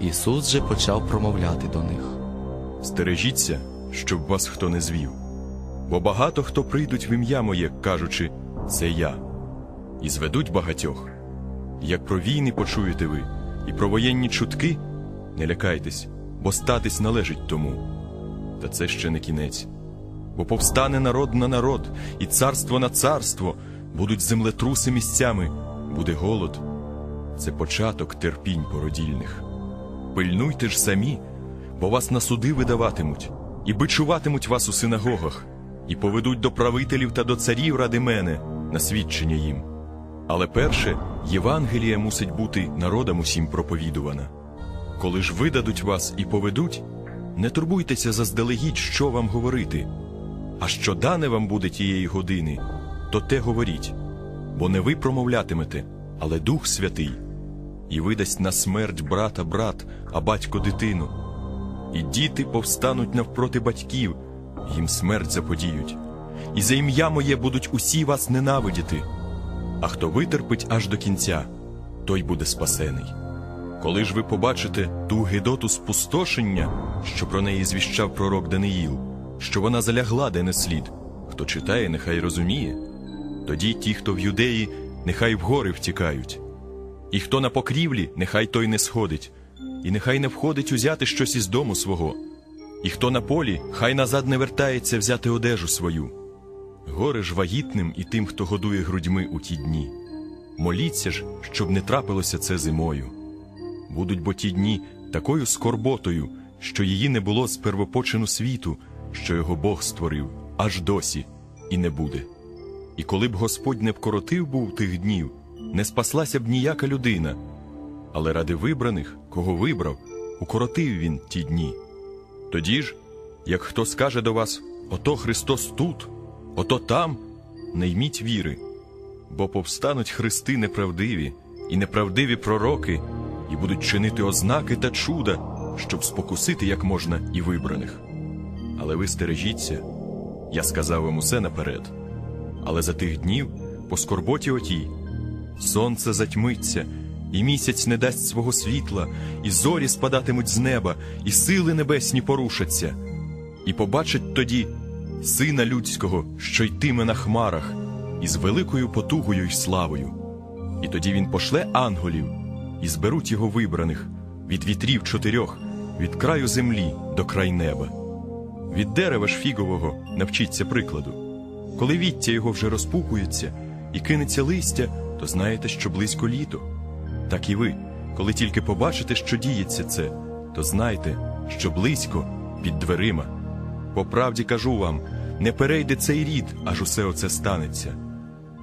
Ісус же почав промовляти до них. Стережіться, щоб вас хто не звів. Бо багато хто прийдуть в ім'я моє, кажучи, це я, і зведуть багатьох. Як про війни почуєте ви, і про воєнні чутки, не лякайтесь, бо статись належить тому. Та це ще не кінець. Бо повстане народ на народ, і царство на царство, будуть землетруси місцями, буде голод. Це початок терпінь породільних. Пильнуйте ж самі, бо вас на суди видаватимуть, і бичуватимуть вас у синагогах, і поведуть до правителів та до царів ради мене на свідчення їм. Але перше, Євангелія мусить бути народам усім проповідувана. Коли ж видадуть вас і поведуть, не турбуйтеся заздалегідь, що вам говорити. А що дане вам буде тієї години, то те говоріть, бо не ви промовлятимете, але Дух Святий, і видасть на смерть брата брат, а батько дитину. І діти повстануть навпроти батьків, їм смерть заподіють, і за ім'я моє будуть усі вас ненавидіти. А хто витерпить аж до кінця, той буде спасений. Коли ж ви побачите ту гидоту спустошення, що про неї звіщав пророк Даниїл, що вона залягла де не слід, хто читає, нехай розуміє. Тоді ті, хто в юдеї, нехай в гори втікають. І хто на покрівлі, нехай той не сходить, і нехай не входить узяти щось із дому свого. І хто на полі, хай назад не вертається взяти одежу свою. Горе ж вагітним і тим, хто годує грудьми у ті дні. Моліться ж, щоб не трапилося це зимою. Будуть бо ті дні такою скорботою, що її не було з первопочину світу, що його Бог створив, аж досі, і не буде. І коли б Господь не вкоротив був тих днів, не спаслася б ніяка людина. Але ради вибраних, кого вибрав, укоротив він ті дні. Тоді ж, як хто скаже до вас, ото Христос тут, ото там, не йміть віри, бо повстануть христи неправдиві і неправдиві пророки, і будуть чинити ознаки та чуда, щоб спокусити як можна і вибраних. Але ви стережіться, я сказав вам усе наперед. Але за тих днів, по скорботі отій, сонце затьмиться, і місяць не дасть свого світла, і зорі спадатимуть з неба, і сили небесні порушаться. І побачать тоді сина людського, що йтиме на хмарах, із великою потугою й славою. І тоді він пошле ангелів, і зберуть його вибраних від вітрів чотирьох, від краю землі до край неба. Від дерева ж фігового навчіться прикладу. Коли віття його вже розпухується і кинеться листя, то знаєте, що близько літо. Так і ви, коли тільки побачите, що діється це, то знайте, що близько під дверима. По правді кажу вам, не перейде цей рід, аж усе оце станеться.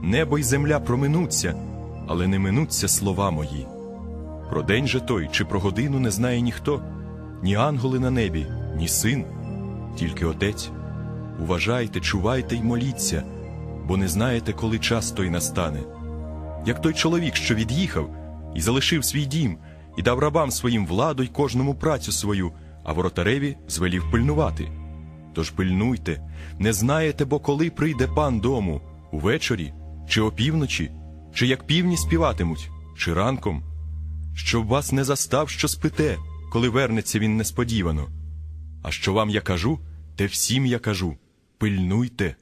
Небо й земля проминуться, але не минуться слова мої. Про день же той чи про годину не знає ніхто, ні ангели на небі, ні син, тільки отець. Уважайте, чувайте й моліться, бо не знаєте, коли час той настане. Як той чоловік, що від'їхав і залишив свій дім, і дав рабам своїм владу й кожному працю свою, а воротареві звелів пильнувати. Тож пильнуйте, не знаєте, бо коли прийде пан дому, увечері, чи опівночі, чи як півні співатимуть, чи ранком, щоб вас не застав, що спите, коли вернеться він несподівано. А що вам я кажу, те всім я кажу пильнуйте.